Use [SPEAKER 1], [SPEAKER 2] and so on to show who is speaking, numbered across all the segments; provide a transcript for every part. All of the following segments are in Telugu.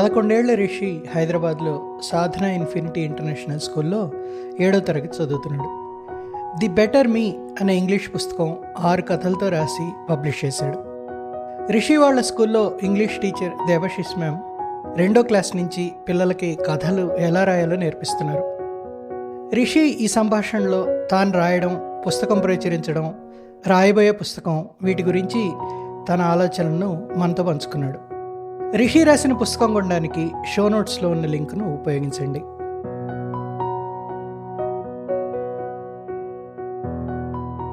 [SPEAKER 1] పదకొండేళ్ళ రిషి హైదరాబాద్లో సాధన ఇన్ఫినిటీ ఇంటర్నేషనల్ స్కూల్లో ఏడో తరగతి చదువుతున్నాడు. ది బెటర్ మీ అనే ఇంగ్లీష్ పుస్తకం ఆరు కథలతో రాసి పబ్లిష్ చేశాడు. రిషి వాళ్ళ స్కూల్లో ఇంగ్లీష్ టీచర్ దేవశిష్ మ్యామ్ రెండో క్లాస్ నుంచి పిల్లలకి కథలు ఎలా రాయాలో నేర్పిస్తున్నారు. రిషి ఈ సంభాషణలో తాను రాయడం పుస్తకం ప్రచురించడం రాయబోయే పుస్తకం వీటి గురించి తన ఆలోచనలను మనతో పంచుకున్నాడు. రిషి రాసిన పుస్తకం కొనడానికి షో నోట్స్లో ఉన్న లింక్ను ఉపయోగించండి.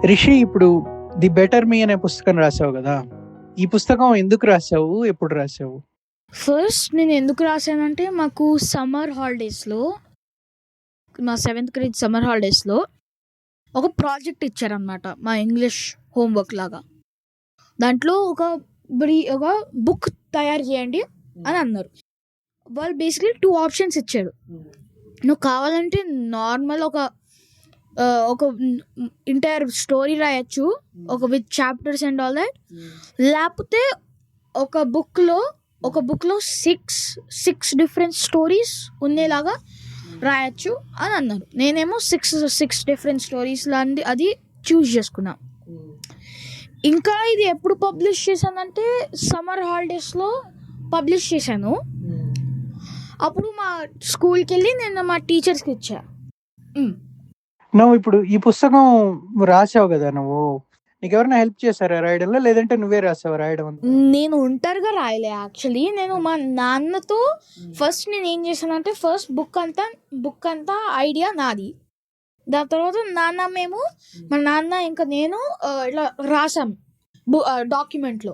[SPEAKER 1] రిషి ఇప్పుడు ది బెటర్ మీ అనే పుస్తకం రాసావు కదా? ఈ పుస్తకం ఎందుకు రాసావు? ఎప్పుడు రాసావు?
[SPEAKER 2] ఫస్ట్ నేను ఎందుకు రాశానంటే మాకు సమ్మర్ హాలిడేస్లో మా సెవెంత్ గ్రేడ్ సమ్మర్ హాలిడేస్లో ఒక ప్రాజెక్ట్ ఇచ్చారనమాట మా ఇంగ్లీష్ హోంవర్క్ లాగా. దాంట్లో ఒక బ్రీ ఒక బుక్ తయారు చేయండి అని అన్నారు. వాళ్ళు బేసిక్లీ టూ ఆప్షన్స్ ఇచ్చారు. నువ్వు కావాలంటే నార్మల్ ఒక ఒక ఇంటైర్ స్టోరీ రాయొచ్చు. ఒక with chapters and all that లేకపోతే ఒక బుక్లో ఒక బుక్లో సిక్స్ సిక్స్ డిఫరెంట్ స్టోరీస్ ఉండేలాగా రాయొచ్చు అని అన్నారు. నేనేమో సిక్స్ సిక్స్ డిఫరెంట్ స్టోరీస్ లాంటి అది చూస్ చేసుకున్నా. ఇంకా ఇది ఎప్పుడు పబ్లిష్ చేశానంటే సమ్మర్ హాలిడేస్లో పబ్లిష్ చేశాను. అప్పుడు మా స్కూల్కి వెళ్ళి నేను మా టీచర్స్కి ఇచ్చా.
[SPEAKER 1] నువ్వు ఇప్పుడు ఈ పుస్తకం రాసావు కదా నువ్వు? నీకు ఎవరైనా హెల్ప్ చేశారా రాయడంలో? లేదంటే నువ్వే రాసావా రాయడం?
[SPEAKER 2] నేను ఒంటరిగా రాయలే యాక్చువల్లీ నేను మా నాన్నతో ఫస్ట్ నేను ఏం చేశానంటే ఫస్ట్ బుక్ అంతా బుక్ అంతా ఐడియా నాది. దాని తర్వాత నాన్న మేము మా నాన్న ఇంకా నేను ఇట్లా రాసాం. బు డాక్యుమెంట్లో.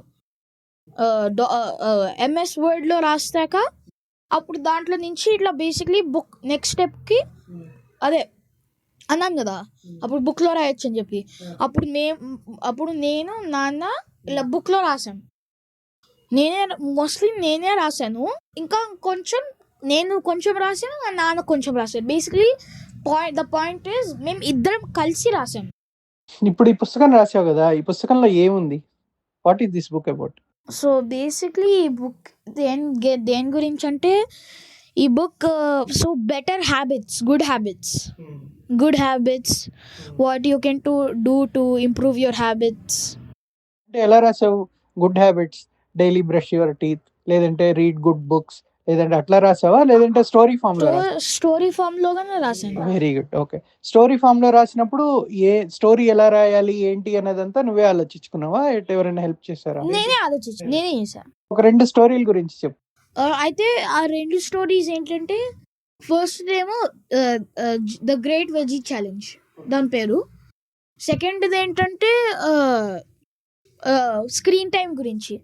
[SPEAKER 2] ఎంఎస్ వర్డ్లో రాస్తాక అప్పుడు దాంట్లో నుంచి ఇట్లా బేసిక్లీ బుక్ నెక్స్ట్ స్టెప్కి అదే అన్నాను కదా అప్పుడు బుక్లో రాయొచ్చు అని చెప్పి. అప్పుడు నే అప్పుడు నేను నాన్న ఇలా బుక్లో రాశాను నేనే మోస్ట్లీ నేనే రాశాను. ఇంకా కొంచెం నేను కొంచెం రాశాను మా నాన్న కొంచెం రాశాను basically point the point is మేము ఇద్దరం కలిసి రాసాం.
[SPEAKER 1] ఇప్పుడు ఈ పుస్తకం రాసావు కదా ఈ పుస్తకంలో ఏముంది? What is this book about
[SPEAKER 2] so basically ఈ బుక్ దేని దేని గురించి అంటే ఈ book so better habits good habits good habits what you can to do to improve your habits
[SPEAKER 1] అంటే ఎలా రాసావు? Good habits daily brush your teeth లేదంటే రీడ్ గుడ్ బుక్స్ లేదంటే అట్లా రాసావా? లేదంటే స్టోరీ ఫామ్లో
[SPEAKER 2] స్టోరీ ఫామ్ లోగానే రాశాను
[SPEAKER 1] వెరీ గుడ్ ఓకే స్టోరీ ఫామ్లో రాసినప్పుడు ఏ స్టోరీ ఎలా రాయాలి? ఏంటి అనేదంతా నువ్వే ఆలోచించుకున్నావా? ఎవరైనా హెల్ప్ చేశారా?
[SPEAKER 2] నేనే ఆలోచించాను నేనే చేశాను
[SPEAKER 1] ఒక రెండు స్టోరీల గురించి చెప్పు.
[SPEAKER 2] అయితే ఆ రెండు స్టోరీస్ ఏంటంటే ఫస్ట్ ఏమో ద గ్రేట్ వెజీ ఛాలెంజ్ దాని పేరు. సెకండ్ ఏంటంటే స్క్రీన్ టైం గురించి.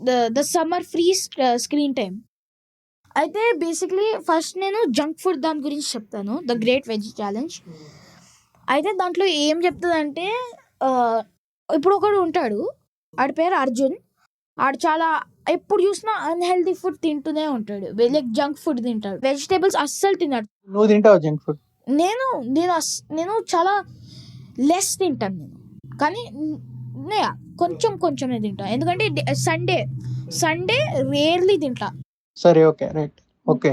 [SPEAKER 2] The the summer free screen time అయితే బేసిక్లీ ఫస్ట్ నేను జంక్ ఫుడ్ దాని గురించి చెప్తాను. ద గ్రేట్ వెజ్ ఛాలెంజ్ అయితే దాంట్లో ఏం చెప్తుందంటే ఇప్పుడు ఒకడు ఉంటాడు. ఆడి పేరు అర్జున్. ఆడు చాలా ఎప్పుడు చూసినా అన్హెల్దీ ఫుడ్ తింటూనే ఉంటాడు. లైక్ జంక్ ఫుడ్ తింటాడు. వెజిటేబుల్స్ అస్సలు తిన్నాడు
[SPEAKER 1] నువ్వు తింటావు జంక్ ఫుడ్
[SPEAKER 2] నేను నేను నేను చాలా లెస్ తింటాను నేను. కానీ కొంచెం కొంచెమే తింటాను ఎందుకంటే సండే సండే రేర్లీ తింటా.
[SPEAKER 1] సరే ఓకే రైట్. ఓకే.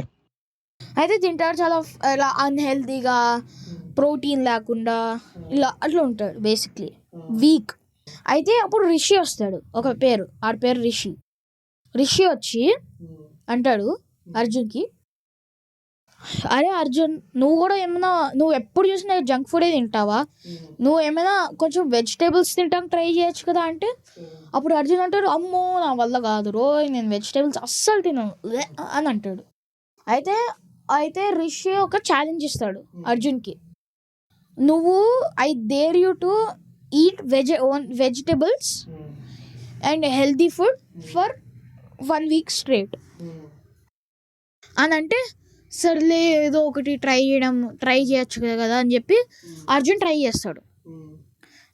[SPEAKER 2] అయితే తింటాడు చాలా ఇలా అన్హెల్దీగా ప్రోటీన్ లేకుండా ఇలా అట్లా ఉంటాడు బేసిక్లీ వీక్ అయితే అప్పుడు రిషి వస్తాడు ఒక పేరు. ఆడ పేరు రిషి. రిషి వచ్చి అంటాడు అర్జున్కి అరే అర్జున్ నువ్వు కూడా ఏమైనా నువ్వు ఎప్పుడు చూసినా జంక్ ఫుడే తింటావా? నువ్వు ఏమైనా కొంచెం వెజిటేబుల్స్ తింటానికి ట్రై చేయొచ్చు కదా అంటే? అప్పుడు అర్జున్ అంటాడు అమ్మో నా వల్ల కాదు రోయ్ నేను వెజిటేబుల్స్ అస్సలు తినను. ఉవ్వే" అని అంటాడు. అయితే అయితే రిషి ఒక ఛాలెంజ్ ఇస్తాడు అర్జున్కి. నువ్వు I dare you to eat veg own vegetables and healthy food for one week straight అని అంటే సర్లే ఏదో ఒకటి ట్రై చేయడం ట్రై చేయొచ్చు కదా అని చెప్పి అర్జున్ ట్రై చేస్తాడు.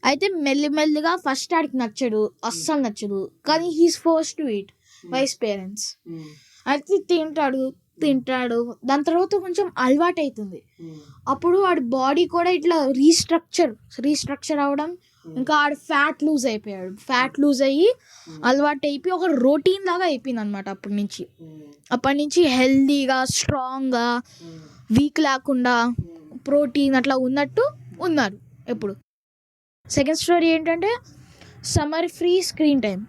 [SPEAKER 2] అయితే మెల్లిమెల్లిగా ఫస్ట్ ఆడికి నచ్చడు అస్సలు నచ్చదు. కానీ he's force to eat wise parents అయితే తింటాడు తింటాడు. దాని తర్వాత కొంచెం అలవాటు అవుతుంది అప్పుడు వాడి బాడీ కూడా ఇట్లా రీస్ట్రక్చర్ రీస్ట్రక్చర్ అవడం ఇంకా ఆడు ఫ్యాట్ లూజ్ అయిపోయాడు. ఫ్యాట్ లూజ్ అయ్యి అలవాటు అయిపోయి ఒక రొటీన్ లాగా అయిపోయింది అనమాట అప్పటి నుంచి. అప్పటి నుంచి హెల్దీగా స్ట్రాంగ్గా వీక్ లేకుండా ప్రోటీన్ అట్లా ఉన్నట్టు ఉన్నారు ఎప్పుడు. సెకండ్ స్టోరీ ఏంటంటే సమ్మర్ ఫ్రీ స్క్రీన్ టైం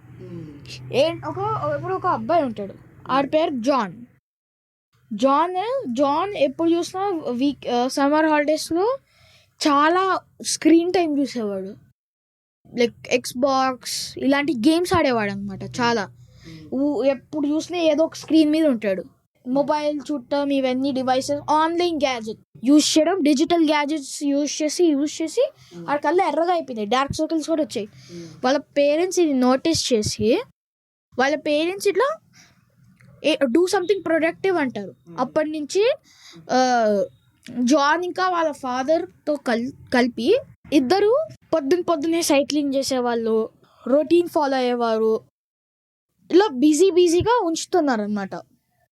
[SPEAKER 2] ఏం ఒక ఇప్పుడు ఒక అబ్బాయి ఉంటాడు. ఆడి పేరు జాన్. జాన్ జాన్ ఎప్పుడు చూసినా వీక్ సమ్మర్ హాలిడేస్లో చాలా స్క్రీన్ టైం చూసేవాడు. లైక్ ఎక్స్ బాక్స్ ఇలాంటి గేమ్స్ ఆడేవాడు అనమాట చాలా ఊ- ఎప్పుడు చూసినా ఏదో ఒక స్క్రీన్ మీద ఉంటాడు. మొబైల్ చూడటం ఇవన్నీ డివైసెస్ ఆన్లైన్ గ్యాజెట్ యూజ్ చేయడం డిజిటల్ గ్యాజెట్స్ యూజ్ చేసి యూజ్ చేసి ఆ కళ్ళు ఎర్రగా అయిపోయినాయి. డార్క్ సర్కిల్స్ కూడా వచ్చాయి. వాళ్ళ పేరెంట్స్ ఇది నోటీస్ చేసి వాళ్ళ పేరెంట్స్ ఇట్లా డూ సంథింగ్ ప్రొడక్టివ్ అంటారు. అప్పటి నుంచి జాన్ ఇంకా వాళ్ళ ఫాదర్తో కల్ కలిపి ఇద్దరు పొద్దున పొద్దునే సైక్లింగ్ చేసేవాళ్ళు రొటీన్ ఫాలో అయ్యేవారు. ఇలా బిజీ బిజీగా ఉంచుతున్నారు అనమాట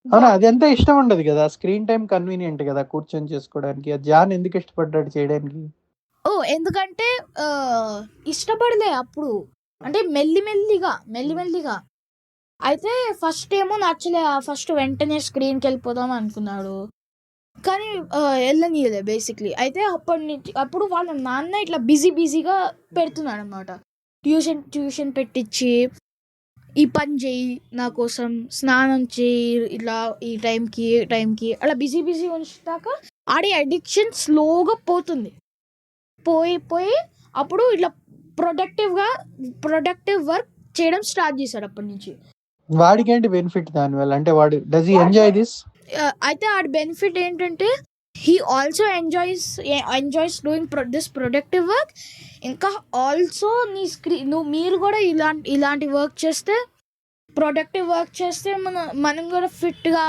[SPEAKER 1] అవునా అది ఎంత ఇష్టం ఉండదు కదా స్క్రీన్ టైం కన్వీనియంట్ కదా కూర్చొని చేసుకోవడానికి. జాన్ ఎందుకు ఇష్టపడ్డాడు చేయడానికి?
[SPEAKER 2] ఓ ఎందుకంటే ఇష్టపడలే అప్పుడు. అంటే మెల్లి మెల్లిగా మెల్లి మెల్లిగా అయితే ఫస్ట్ ఏమో నచ్చలే ఫస్ట్ వెంటనే స్క్రీన్కి వెళ్ళిపోదాం అనుకున్నాడు. కానీ వెళ్ళనీయలే బేసిక్లీ అయితే అప్పటి నుంచి అప్పుడు వాళ్ళ నాన్న ఇట్లా బిజీ బిజీగా పెడుతున్నాడు అనమాట ట్యూషన్ ట్యూషన్ పెట్టించి ఈ పని చేయి నా కోసం స్నానం చేయి ఇట్లా ఈ టైంకి టైంకి అలా బిజీ బిజీ ఉంచుతాక ఆడి అడిక్షన్ స్లోగా పోతుంది. పోయి పోయి అప్పుడు ఇట్లా ప్రొడక్టివ్గా ప్రొడక్టివ్ వర్క్ చేయడం స్టార్ట్ చేశాడు అప్పటి నుంచి.
[SPEAKER 1] వాడికి ఏంటి బెనిఫిట్ దానివల్ల? అంటే వాడు does he enjoy this
[SPEAKER 2] Uh, అయితే ఆడి బెనిఫిట్ ఏంటంటే he also enjoys enjoys doing this productive work ఇంకా ఆల్సో నీ స్క్రీన్ నువ్వు మీరు కూడా ఇలాంటి ఇలాంటి వర్క్ చేస్తే ప్రొడక్టివ్ వర్క్ చేస్తే మన మనం కూడా ఫిట్గా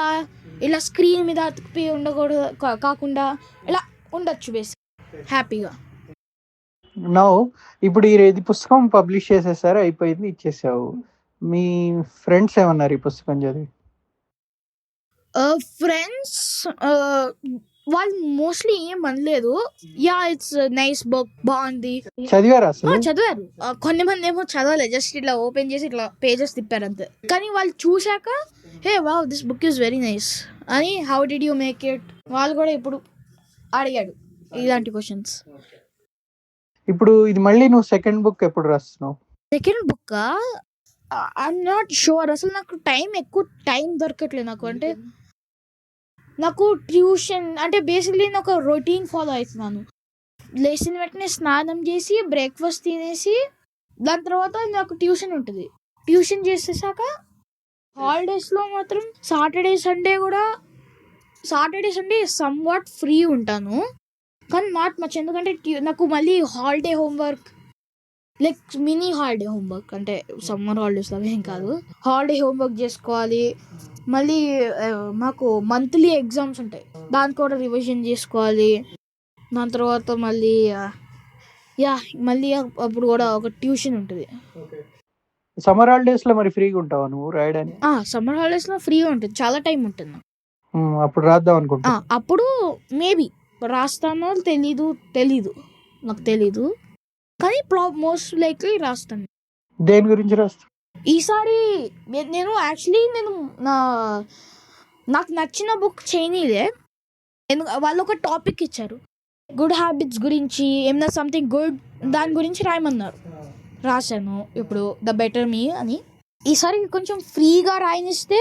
[SPEAKER 2] ఇలా స్క్రీన్ మీద అతికిపోయి ఉండకూడదు కా- కాకుండా ఇలా ఉండొచ్చు బేసిక్ హ్యాపీగా
[SPEAKER 1] నో ఇప్పుడు ఈ ఇది పుస్తకం పబ్లిష్ చేసేసారు అయిపోయింది ఇచ్చేసావు. మీ ఫ్రెండ్స్ ఏమన్నారు ఈ పుస్తకం చదివి?
[SPEAKER 2] ఫ్రెండ్స్ వాళ్ళు మోస్ట్లీ ఏం అనలేదు. యా ఇట్స్ నైస్ బుక్ బాగుంది.
[SPEAKER 1] చదివారా
[SPEAKER 2] కొన్ని మంది ఏమో చదవలేదు జస్ట్ ఇట్లా ఓపెన్ చేసి ఇట్లా పేజెస్ తిప్పారు అంతే. కానీ వాళ్ళు చూశాక hey wow this book is very nice అని how did you make it వాళ్ళు కూడా ఇప్పుడు అడిగాడు ఇలాంటి క్వశ్చన్స్
[SPEAKER 1] ఇప్పుడు ఇది మళ్ళీ నువ్వు సెకండ్ బుక్ ఎప్పుడు రాస్తున్నావు?
[SPEAKER 2] Second book I'm not sure అసలు నాకు టైం ఎక్కువ టైం దొరకట్లేదు నాకు. అంటే నాకు ట్యూషన్ అంటే బేసిక్లీ నేను ఒక రొటీన్ ఫాలో అవుతున్నాను లేచిన వెంటనే స్నానం చేసి బ్రేక్ఫాస్ట్ తినేసి దాని తర్వాత నాకు ట్యూషన్ ఉంటుంది. ట్యూషన్ చేసేసాక హాలిడేస్లో మాత్రం సాటర్డే సండే కూడా Saturday Sunday somewhat free ఉంటాను. కానీ నాట్ మచ్ ఎందుకంటే నాకు మళ్ళీ holiday homework like mini holiday homework అంటే సమ్మర్ హాలిడేస్ అవి ఏం కాదు. హాలిడే హోంవర్క్ చేసుకోవాలి. మళ్ళీ ఆ, మాకు మంత్లీ ఎగ్జామ్స్ ఉంటాయి. దానికి కూడా రివిజన్ చేసుకోవాలి. దాని తర్వాత మళ్ళీ ఆ, యా మళ్ళీ అప్పుడు కూడా ఒక ట్యూషన్ ఉంటుంది.
[SPEAKER 1] సమ్మర్ హాలిడేస్లో మరి ఫ్రీగా ఉంటావా నువ్వు రాయడానికి
[SPEAKER 2] సమ్మర్ హాలిడేస్లో ఫ్రీగా ఉంటుంది. చాలా టైం ఉంటుంది
[SPEAKER 1] అప్పుడు రాద్దాం
[SPEAKER 2] ఆ,
[SPEAKER 1] అనుకుంటా
[SPEAKER 2] అప్పుడు మేబీ రాస్తానో తెలీదు తెలీదు. నాకు తెలీదు. కానీ మోస్ట్ లైక్లీ రాస్తాను.
[SPEAKER 1] దేని గురించి రాస్తా
[SPEAKER 2] ఈసారి నేను యాక్చువల్లీ నేను నా నాకు నచ్చిన బుక్ చైనీదే నేను వాళ్ళు ఒక టాపిక్ ఇచ్చారు. గుడ్ హ్యాబిట్స్ గురించి ఏమైనా సంథింగ్ గుడ్ దాని గురించి రాయమన్నారు. రాశాను ఇప్పుడు ద బెటర్ మీ అని. ఈసారి కొంచెం ఫ్రీగా రాయనిస్తే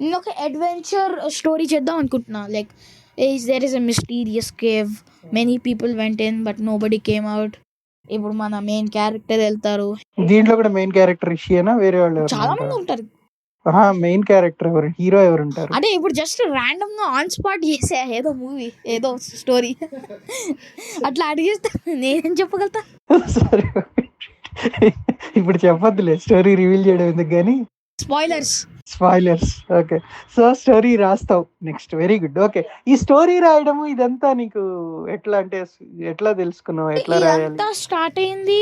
[SPEAKER 2] నేను ఒక అడ్వెంచర్ స్టోరీ చేద్దాం అనుకుంటున్నా. Like is there is a mysterious cave many people went in but nobody came out ఇప్పుడు మన మెయిన్ క్యారెక్టర్ వెళ్తారు.
[SPEAKER 1] దీంట్లో కూడా మెయిన్ క్యారెక్టర్ ఇషియేనా వేరే వాళ్ళు
[SPEAKER 2] చాలా మంది ఉంటారు.
[SPEAKER 1] మెయిన్ క్యారెక్టర్ ఎవరు? హీరో ఎవరు ఉంటారు?
[SPEAKER 2] అంటే ఇప్పుడు జస్ట్ ర్యాండమ్గా ఆన్ స్పాట్ చేసే ఏదో మూవీ ఏదో స్టోరీ అట్లా అడిగేస్తే. నేనేం చెప్పగలుగుతా?
[SPEAKER 1] సరే ఇప్పుడు చెప్పొద్దులే. స్టోరీ రివీల్ చేయడం ఎందుకు కానీ
[SPEAKER 2] spoilers
[SPEAKER 1] spoilers okay so story రాస్తావు. Next very good okay ఈ స్టోరీ రాయడం ఇదంతా నీకు ఎట్లా అంటే ఎట్లా తెలుసుకున్నావు? ఎట్లా రాయాలి?
[SPEAKER 2] స్టార్ట్ అయింది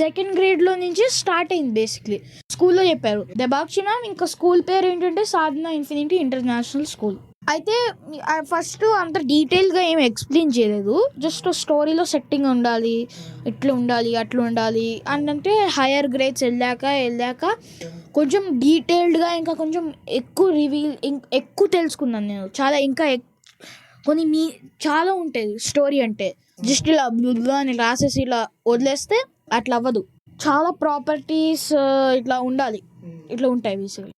[SPEAKER 2] సెకండ్ గ్రేడ్లో నుంచి స్టార్ట్ అయింది బేసిక్లీ స్కూల్లో చెప్పారు. దెబాక్షి మ్యామ్ ఇంకా స్కూల్ పేరు ఏంటంటే సాధన ఇన్ఫినిటీ ఇంటర్నేషనల్ స్కూల్ అయితే ఫస్ట్ అంత డీటెయిల్గా ఏం ఎక్స్ప్లెయిన్ చేయలేదు. జస్ట్ స్టోరీలో సెట్టింగ్ ఉండాలి ఇట్లా ఉండాలి అట్లా ఉండాలి. అంటే హయ్యర్ గ్రేడ్స్ వెళ్ళాక వెళ్ళాక కొంచెం డీటెయిల్డ్గా ఇంకా కొంచెం ఎక్కువ రివీల్ ఎక్కువ తెలుసుకున్నాను నేను. చాలా ఇంకా కొన్ని మీ చాలా ఉంటుంది స్టోరీ అంటే. జస్ట్ ఇలా బ్లుబ్లు అని రాసేసి ఇలా వదిలేస్తే అట్లా అవ్వదు. చాలా ప్రాపర్టీస్ ఇట్లా ఉండాలి. ఇట్లా ఉంటాయి బేసిక్లీ.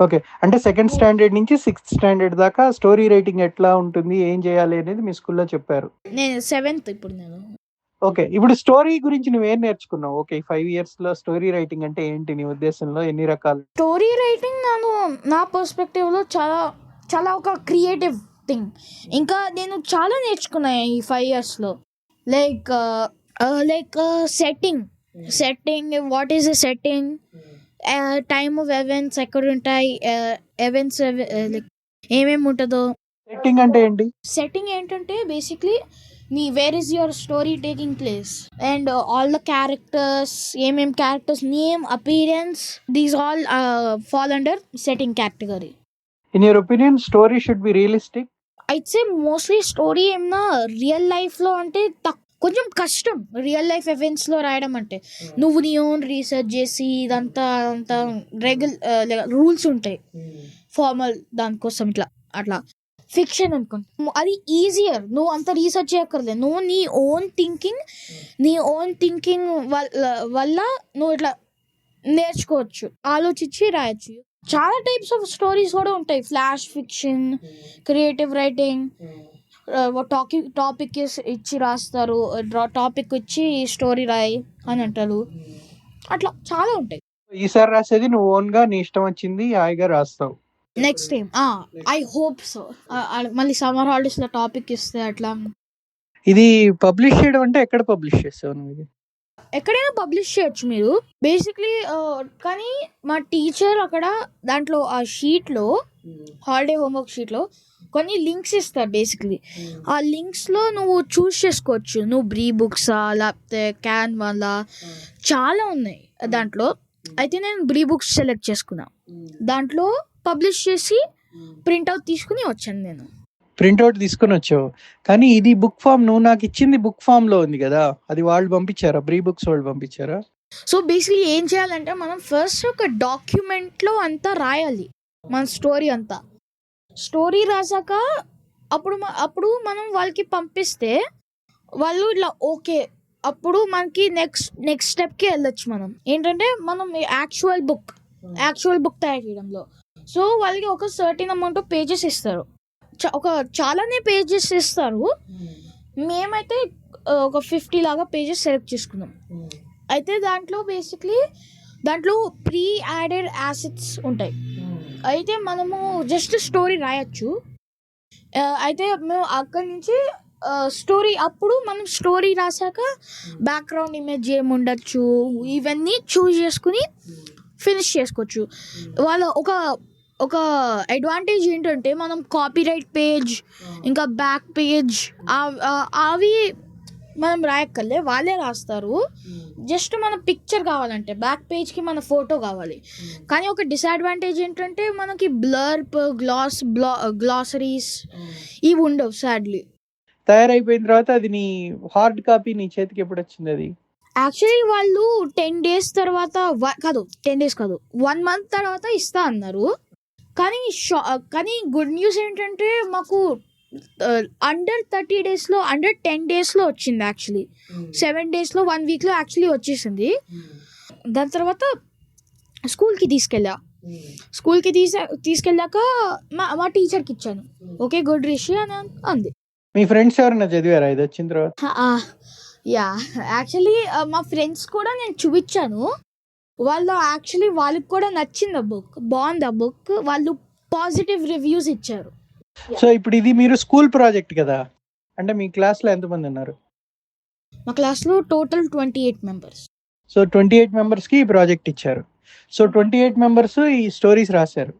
[SPEAKER 1] ఓకే. అంటే సెకండ్ స్టాండర్డ్ నుంచి సిక్స్త్ స్టాండర్డ్ దాకా స్టోరీ రైటింగ్ ఎట్లా ఉంటుంది ఏం చేయాలి అనేది మీ స్కూల్లో చెప్పారు.
[SPEAKER 2] నేను సెవెంత్ ఇప్పుడు నేను.
[SPEAKER 1] ఓకే. ఇప్పుడు స్టోరీ గురించి నువ్వేం నేర్చుకున్నావు? ఓకే ఫైవ్ ఇయర్స్లో స్టోరీ రైటింగ్ అంటే ఏంటి నీ ఉద్దేశంలో? ఎన్ని రకాలు?
[SPEAKER 2] స్టోరీ రైటింగ్ నేను నా పర్స్పెక్టివ్లో చాలా చాలా ఒక క్రియేటివ్ థింగ్. ఇంకా నేను చాలా నేర్చుకున్నాను ఈ ఫైవ్ ఇయర్స్లో. Like like setting. Setting what is a setting? Time of events ఎక్కడ ఉంటాయి? ఈవెంట్స్ లైక్ ఏమేమి ఉంటుందో?
[SPEAKER 1] సెట్టింగ్ అంటే ఏంటి?
[SPEAKER 2] సెట్టింగ్ ఏంటంటే బేసిక్లీ నీ where is your story taking place and all the characters ఏమేం characters name appearance these all fall under setting category
[SPEAKER 1] in your opinion story should be realistic
[SPEAKER 2] అయితే మోస్ట్లీ స్టోరీ ఏమన్నా రియల్ లైఫ్లో అంటే తక్ కొంచెం కష్టం రియల్ లైఫ్ events-లో రాయడం అంటే నువ్వు నీ ఓన్ రీసెర్చ్ చేసి ఇదంతా అంతా రెగ్యులర్ రూల్స్ ఉంటాయి ఫార్మల్ దానికోసం ఇట్లా అట్లా ఫిక్షన్ అనుకుంటా. అది ఈజియర్ నువ్వు అంత రీసెర్చ్ చేయక్కర్లేదు. నువ్వు నీ ఓన్ థింకింగ్ నీ ఓన్ థింకింగ్ వల్ల వల్ల నువ్వు ఇట్లా నేర్చుకోవచ్చు. ఆలోచించి రాయొచ్చు. చాలా టైప్స్ ఆఫ్ స్టోరీస్ కూడా ఉంటాయి. Flash fiction creative writing topic topic ఇచ్చి రాస్తారు. టాపిక్ ఇచ్చి స్టోరీ రాయి అని అంటారు. అట్లా చాలా ఉంటాయి.
[SPEAKER 1] ఈసారి రాసేది నువ్వు ఓన్గా నీ ఇష్టం వచ్చింది హాయిగా రాస్తావు.
[SPEAKER 2] Next time I hope so మళ్ళీ సమ్మర్ హాలిడేస్లో టాపిక్ ఇస్తే అట్లా.
[SPEAKER 1] ఇది పబ్లిష్ చేయడం అంటే ఎక్కడ పబ్లిష్ చేస్తావు నువ్వు ఇది
[SPEAKER 2] ఎక్కడైనా పబ్లిష్ చేయొచ్చు మీరు. బేసిక్లీ కానీ మా టీచర్ అక్కడ దాంట్లో ఆ షీట్లో హాలిడే హోంవర్క్ షీట్లో కొన్ని లింక్స్ ఇస్తారు బేసిక్లీ ఆ లింక్స్లో నువ్వు చూస్ చేసుకోవచ్చు. నువ్వు బ్రీ బుక్సా లేకపోతే క్యాన్ వాళ్ళ చాలా ఉన్నాయి దాంట్లో. అయితే నేను బ్రీ బుక్స్ సెలెక్ట్ చేసుకున్నా దాంట్లో పబ్లిష్ చేసి ప్రింట్అవుట్ తీసుకుని వచ్చాను నేను.
[SPEAKER 1] ప్రింట్అవుట్ తీసుకుని వచ్చావు. కానీ ఇది బుక్ ఫామ్ నువ్వు నాకు ఇచ్చింది బుక్ ఫామ్లో ఉంది కదా. అది వాళ్ళు పంపించారా? బ్రీ బుక్స్ వాళ్ళు పంపించారా?
[SPEAKER 2] సో బేసిక్లీ ఏం చేయాలంటే మనం ఫస్ట్ ఒక డాక్యుమెంట్లో అంతా రాయాలి. మన స్టోరీ అంతా. స్టోరీ రాసాక అప్పుడు అప్పుడు మనం వాళ్ళకి పంపిస్తే వాళ్ళు ఇట్లా ఓకే. అప్పుడు మనకి నెక్స్ట్ నెక్స్ట్ స్టెప్కి వెళ్ళొచ్చు మనం. ఏంటంటే మనం యాక్చువల్ బుక్ యాక్చువల్ బుక్ తయారు చేయడంలో. సో వాళ్ళకి ఒక సర్టెన్ అమౌంట్ ఆఫ్ పేజెస్ ఇస్తారు. ఒక చాలానే పేజెస్ ఇస్తారు. మేమైతే ఆ, ఒక ఫిఫ్టీ లాగా పేజెస్ సెలెక్ట్ చేసుకున్నాం. అయితే దాంట్లో బేసిక్లీ దాంట్లో ప్రీ యాడెడ్ యాసిడ్స్ ఉంటాయి అయితే మనము జస్ట్ స్టోరీ రాయొచ్చు. అయితే మేము అక్కడి నుంచి స్టోరీ అప్పుడు మనం స్టోరీ రాసాక బ్యాక్గ్రౌండ్ ఇమేజ్ ఏముండొచ్చు ఇవన్నీ చూస్ చేసుకుని ఫినిష్ చేసుకోవచ్చు. వాళ్ళ ఒక ఒక అడ్వాంటేజ్ ఏంటంటే మనం కాపీరైట్ పేజ్ ఇంకా బ్యాక్ పేజ్ అవి మనం రాయక్కర్లే వాళ్ళే రాస్తారు. జస్ట్ మన పిక్చర్ కావాలంటే బ్యాక్ పేజ్కి మన ఫోటో కావాలి. కానీ ఒక డిసడ్వాంటేజ్ ఏంటంటే మనకి బ్లర్ప్ గ్లాస్ బ్లా గ్లాసరీస్ ఇవి ఉండవు సాడ్లీ
[SPEAKER 1] తయారైపోయిన తర్వాత అది నీ హార్డ్ కాపీ నీ చేతికి ఎప్పుడు వచ్చింది అది?
[SPEAKER 2] యాక్చువల్లీ వాళ్ళు టెన్ డేస్ తర్వాత వ- కాదు టెన్ డేస్ కాదు వన్ మంత్ తర్వాత ఇస్తా అన్నారు. కానీ షా కానీ గుడ్ న్యూస్ ఏంటంటే మాకు అండర్ థర్టీ డేస్లో అండర్ టెన్ డేస్లో వచ్చింది యాక్చువల్లీ సెవెన్ డేస్లో వన్ వీక్లో యాక్చువల్లీ వచ్చేసింది. దాని తర్వాత స్కూల్కి తీసుకెళ్ళా. స్కూల్కి తీసా తీసుకెళ్ళాక మా మా టీచర్కి ఇచ్చాను. ఓకే గుడ్ రిషి అని అంది.
[SPEAKER 1] మీ ఫ్రెండ్స్ ఎవరైనా చదివారా? ఇది వచ్చిన తర్వాత?
[SPEAKER 2] యా. యాక్చువల్లీ మా ఫ్రెండ్స్ కూడా నేను చూపించాను. వాళ్ళు యాక్చువల్లీ వాళ్ళకి కూడా నచ్చింది ఆ బుక్ బాగుంది ఆ బుక్ వాళ్ళు పాజిటివ్ రివ్యూస్ ఇచ్చారు.
[SPEAKER 1] సో ఇప్పుడు ఇది మీరు స్కూల్ ప్రాజెక్ట్ కదా? అంటే మీ క్లాస్లో ఎంతమంది ఉన్నారు?
[SPEAKER 2] మా క్లాస్లో total twenty eight members
[SPEAKER 1] so twenty eight మెంబర్స్కి ఈ ప్రాజెక్ట్ ఇచ్చారు. సో ట్వంటీ ఎయిట్ మెంబర్స్ ఈ స్టోరీస్ రాశారు.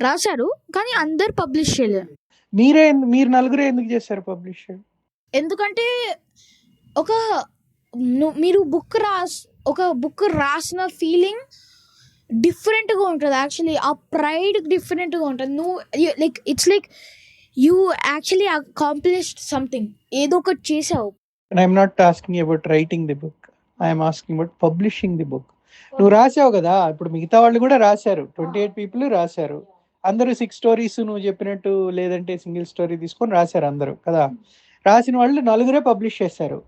[SPEAKER 2] రాశారు కానీ అందరు పబ్లిష్ చేయలేరు
[SPEAKER 1] మీరే ఎందు- మీరు నలుగురే ఎందుకు చేశారు పబ్లిష్
[SPEAKER 2] ఎందుకంటే ఒక ను- మీరు బుక్ రాస్ ఒక బుక్ రాసిన ఫీలింగ్ డిఫరెంట్గా ఉంటుంది. యాక్చువల్లీ ఆ ప్రైడ్ డిఫరెంట్గా ఉంటుంది. నువ్వు like it's like you actually accomplished something. ఏదో ఒకటి చేసావు.
[SPEAKER 1] I'm not asking about writing the book I'm asking about publishing the book నువ్వు రాసావు కదా? ఇప్పుడు మిగతా వాళ్ళు కూడా రాశారు. ట్వంటీ ఎయిట్ పీపుల్ రాశారు. అందరూ సిక్స్ స్టోరీస్ నువ్వు చెప్పినట్టు లేదంటే సింగిల్ స్టోరీ తీసుకొని రాశారు అందరూ కదా? రాసిన వాళ్ళు నలుగురే పబ్లిష్ చేశారు.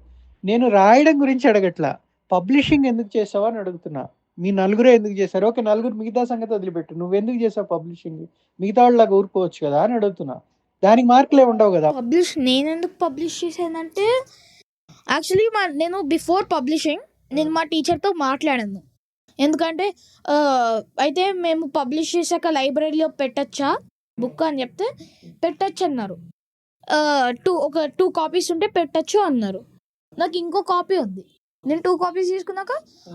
[SPEAKER 1] నేను రాయడం గురించి అడగట్లా? పబ్లిషింగ్ ఎందుకు చేసావు అని అడుగుతున్నా. మీ నలుగురే ఎందుకు చేశారు? ఓకే నలుగురు మిగతా సంగతి వదిలిపెట్టు. నువ్వు ఎందుకు చేసావు పబ్లిషింగ్? మిగతా వాళ్ళలాగా ఊరుకోవచ్చు కదా అని అడుగుతున్నా. దానికి మార్కులే ఉండవు కదా?
[SPEAKER 2] పబ్లిష్ నేను ఎందుకు పబ్లిష్ చేశానంటే యాక్చువల్లీ మా నేను బిఫోర్ పబ్లిషింగ్ నేను మా టీచర్తో మాట్లాడాను. ఎందుకంటే అయితే మేము పబ్లిష్ చేశాక లైబ్రరీలో పెట్టచ్చా? బుక్ అని చెప్తే పెట్టచ్చు అన్నారు టూ ఒక టూ కాపీస్ ఉంటే పెట్టచ్చు అన్నారు. నాకు ఇంకో కాపీ ఉంది. నేను టూ కాపీస్ తీసుకున్నాక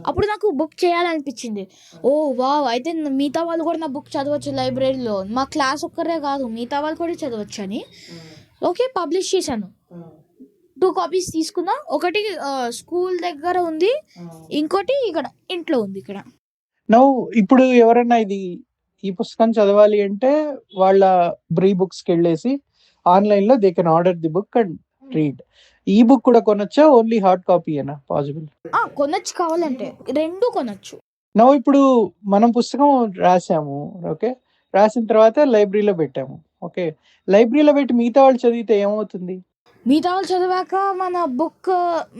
[SPEAKER 2] అప్పుడు నాకు బుక్ చేయాలనిపించింది. Oh wow. అయితే మిగతా వాళ్ళు కూడా నా బుక్ చదవచ్చు లైబ్రరీలో మా క్లాస్ ఒక్కరే కాదు మిగతా వాళ్ళు కూడా చదవచ్చు అని. ఓకే పబ్లిష్ చేశాను. టూ కాపీస్ తీసుకున్నా. ఒకటి స్కూల్ దగ్గర ఉంది. ఇంకోటి ఇక్కడ ఇంట్లో ఉంది ఇక్కడ.
[SPEAKER 1] నవ్వు ఇప్పుడు ఎవరైనా ఇది ఈ పుస్తకం చదవాలి అంటే వాళ్ళ బ్రీ బుక్స్కి వెళ్ళేసి ఆన్లైన్లో they can order the book and read ఈ బుక్ కూడా కొనొచ్చా? ఓన్లీ హార్డ్ కాపీ అయినా పాసిబుల్
[SPEAKER 2] కొనొచ్చు కావాలంటే. రెండు కొనొచ్చు.
[SPEAKER 1] నవ్వు ఇప్పుడు మనం పుస్తకం రాసాము ఓకే? రాసిన తర్వాత లైబ్రరీలో పెట్టాము ఓకే? లైబ్రరీలో పెట్టి మిగతా వాళ్ళు చదివితే ఏమవుతుంది?
[SPEAKER 2] మిగతా వాళ్ళు చదివాక మన బుక్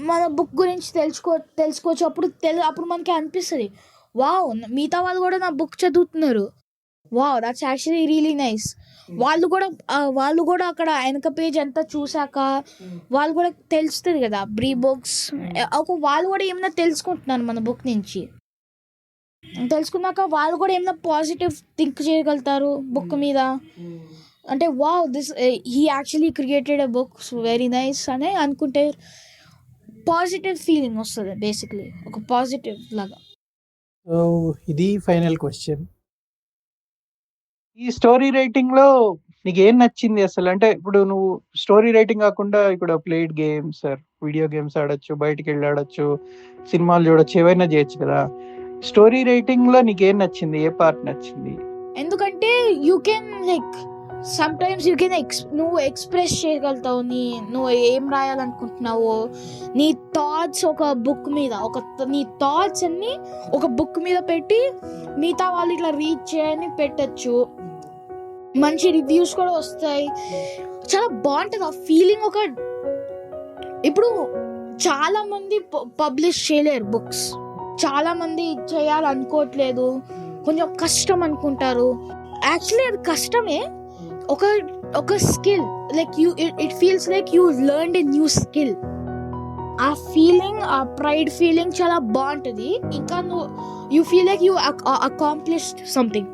[SPEAKER 2] మన బుక్ గురించి తెలుసుకో తెలుసుకోవచ్చు. అప్పుడు తెలు అప్పుడు మనకి అనిపిస్తుంది. వావ్ మిగతా వాళ్ళు కూడా నా బుక్ చదువుతున్నారు. Wow that's actually really nice. వాళ్ళు కూడా వాళ్ళు కూడా అక్కడ వెనక పేజ్ అంతా చూసాక వాళ్ళు కూడా తెలుస్తుంది కదా బ్రీ బుక్స్ ఒక వాళ్ళు కూడా ఏమైనా తెలుసుకుంటున్నారు మన బుక్ నుంచి? తెలుసుకున్నాక వాళ్ళు కూడా ఏమైనా పాజిటివ్ థింక్ చేయగలుగుతారు బుక్ మీద? అంటే wow this he actually created a books very nice అని అనుకుంటే పాజిటివ్ ఫీలింగ్ వస్తుంది బేసిక్లీ ఒక పాజిటివ్ లాగా.
[SPEAKER 1] సో ఇది ఫైనల్ క్వశ్చన్ ఈ స్టోరీ రైటింగ్లో నీకు ఏం నచ్చింది అసలు? అంటే ఇప్పుడు నువ్వు స్టోరీ రైటింగ్ కాకుండా ఇప్పుడు ప్లేడ్ గేమ్స్ వీడియో గేమ్స్ ఆడొచ్చు బయటికి వెళ్ళి ఆడొచ్చు సినిమాలు చూడొచ్చు ఏవైనా చేయొచ్చు కదా. స్టోరీ రైటింగ్లో నీకు ఏం నచ్చింది? ఏ పార్ట్ నచ్చింది?
[SPEAKER 2] ఎందుకంటే you can like sometimes you can ex నువ్వు ఎక్స్ప్రెస్ చేయగలుగుతావు. నీ నువ్వు ఏం రాయాలనుకుంటున్నావో. నీ థాట్స్ ఒక బుక్ మీద ఒక నీ థాట్స్ అన్ని ఒక బుక్ మీద పెట్టి మిగతా వాళ్ళు ఇట్లా రీచ్ చేయని పెట్టచ్చు. మంచి రివ్యూస్ కూడా వస్తాయి. చాలా బాగుంటుంది ఆ ఫీలింగ్ ఒక ఇప్పుడు చాలా మంది పబ్లిష్ చేయలేరు బుక్స్ చాలా మంది చేయాలనుకోవట్లేదు. కొంచెం కష్టం అనుకుంటారు. యాక్చువల్లీ అది కష్టమే. ఒక ఒక skill like you it feels like you learn a new skill ఆ ఫీలింగ్ ఆ ప్రైడ్ ఫీలింగ్ చాలా బాగుంటుంది. ఇంకా నువ్వు you feel like you accomplished something